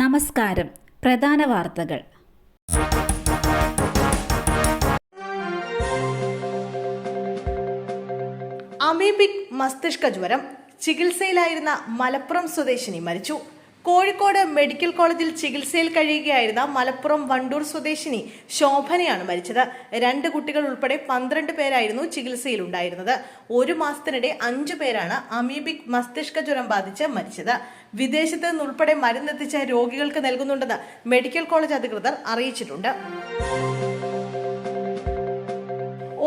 നമസ്കാരം. പ്രധാന വാർത്തകൾ. അമീബിക് മസ്തിഷ്ക ജ്വരം ചികിത്സയിലായിരുന്ന മലപ്പുറം സ്വദേശിനി മരിച്ചു. കോഴിക്കോട് മെഡിക്കൽ കോളേജിൽ ചികിത്സയിൽ കഴിയുകയായിരുന്ന മലപ്പുറം വണ്ടൂർ സ്വദേശിനി ശോഭനയാണ് മരിച്ചത്. രണ്ട് കുട്ടികൾ ഉൾപ്പെടെ പന്ത്രണ്ട് പേരായിരുന്നു ചികിത്സയിൽ ഉണ്ടായിരുന്നത് ഒരു മാസത്തിനിടെ അഞ്ചു പേരാണ് അമീബിക് മസ്തിഷ്ക ജ്വരം ബാധിച്ച് മരിച്ചത്. വിദേശത്ത് നിന്നുൾപ്പെടെ മരുന്നെത്തിച്ച രോഗികൾക്ക് നൽകുന്നുണ്ടെന്ന് മെഡിക്കൽ കോളേജ് അധികൃതർ അറിയിച്ചിട്ടുണ്ട്.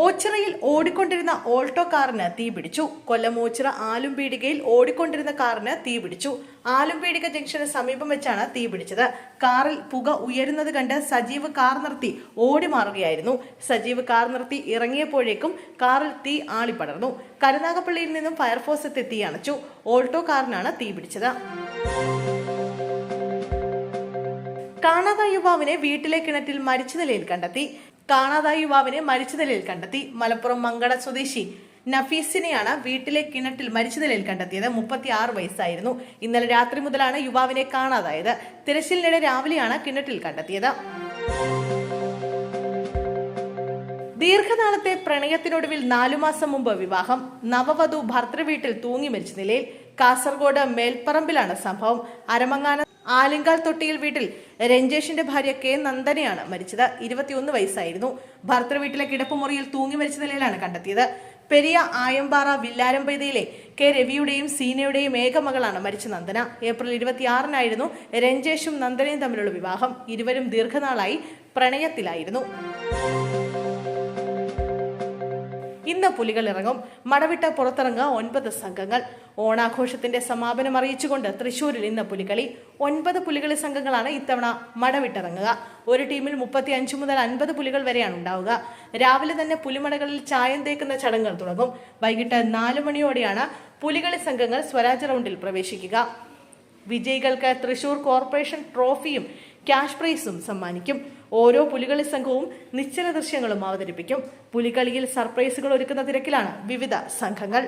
ഓച്ചിറയിൽ ഓടിക്കൊണ്ടിരുന്ന ഓൾട്ടോ കാറിന് തീപിടിച്ചു കൊല്ലം ഓച്ചിറ ആലുംപീടികയിൽ ഓടിക്കൊണ്ടിരുന്ന കാറിന് തീപിടിച്ചു ആലുംപീടിക ജംഗ്ഷന് സമീപം വെച്ചാണ് തീ പിടിച്ചത്. കാറിൽ പുക ഉയരുന്നത് കണ്ട് സജീവ് കാർ നിർത്തി ഓടി മാറുകയായിരുന്നു. സജീവ് കാർ നിർത്തി ഇറങ്ങിയപ്പോഴേക്കും കാറിൽ തീ ആളിപ്പടർന്നു. കരുനാഗപ്പള്ളിയിൽ നിന്നും ഫയർഫോഴ്സ് എത്തി തീ അണച്ചു. ഓൾട്ടോ കാറിനാണ് തീപിടിച്ചത് കാണാതായ യുവാവിനെ വീട്ടിലെ കിണറ്റിൽ മരിച്ച നിലയിൽ കണ്ടെത്തി. കാണാതായ യുവാവിനെ മരിച്ച നിലയിൽ കണ്ടെത്തി. മലപ്പുറം മങ്കട സ്വദേശി നഫീസിനെയാണ് വീട്ടിലെ കിണറ്റിൽ മരിച്ച നിലയിൽ കണ്ടെത്തിയത്. മുപ്പത്തി ആറ് വയസ്സായിരുന്നു. ഇന്നലെ രാത്രി മുതലാണ് യുവാവിനെ കാണാതായത്. തിരച്ചിലിനിടെ രാവിലെയാണ് കിണറ്റിൽ കണ്ടെത്തിയത്. ദീർഘനാളത്തെ പ്രണയത്തിനൊടുവിൽ നാലു മാസം മുമ്പ് വിവാഹം. നവവധു ഭർത്തൃവീട്ടിൽ തൂങ്ങി മരിച്ച നിലയിൽ കാസർഗോഡ് മേൽപ്പറമ്പിലാണ് സംഭവം. അരമങ്ങാന ആലിങ്കാൽ തൊട്ടിയിൽ വീട്ടിൽ രഞ്ജേഷിന്റെ ഭാര്യ കെ നന്ദനയാണ് മരിച്ചത്. ഇരുപത്തിയൊന്ന് വയസ്സായിരുന്നു. ഭർത്തൃ വീട്ടിലെ കിടപ്പുമുറിയിൽ തൂങ്ങി മരിച്ച നിലയിലാണ് കണ്ടെത്തിയത്. പെരിയ ആയമ്പാറ വില്ലാരംപൈതയിലെ കെ രവിയുടെയും സീനയുടെയും ഏകമകളാണ് മരിച്ച നന്ദന. ഏപ്രിൽ ഇരുപത്തിയാറിനായിരുന്നു രഞ്ജേഷും നന്ദനയും തമ്മിലുള്ള വിവാഹം. ഇരുവരും ദീർഘനാളായി പ്രണയത്തിലായിരുന്നു. ഇന്ന് പുലികൾ ഇറങ്ങും മടവിട്ട പുറത്തിറങ്ങുക ഒൻപത് സംഘങ്ങൾ. ഓണാഘോഷത്തിന്റെ സമാപനം അറിയിച്ചുകൊണ്ട് തൃശൂരിൽ ഇന്ന് പുലികളി. ഒൻപത് പുലികളി സംഘങ്ങളാണ് ഇത്തവണ മടവിട്ടിറങ്ങുക. ഒരു ടീമിൽ മുപ്പത്തി അഞ്ച് മുതൽ അൻപത് പുലികൾ വരെയാണ് ഉണ്ടാവുക. രാവിലെ തന്നെ പുലിമടകളിൽ ചായം തേക്കുന്ന ചടങ്ങുകൾ തുടങ്ങും. വൈകിട്ട് നാല് മണിയോടെയാണ് പുലികളി സംഘങ്ങൾ സ്വരാജ് റൗണ്ടിൽ പ്രവേശിക്കുക. വിജയികൾക്ക് തൃശൂർ കോർപ്പറേഷൻ ട്രോഫിയും ക്യാഷ് പ്രൈസും സമ്മാനിക്കും. ഓരോ പുലികളി സംഘവും നിശ്ചല ദൃശ്യങ്ങളും അവതരിപ്പിക്കും. പുലികളിയിൽ സർപ്രൈസുകൾ ഒരുക്കുന്ന തിരക്കിലാണ് വിവിധ സംഘങ്ങൾ.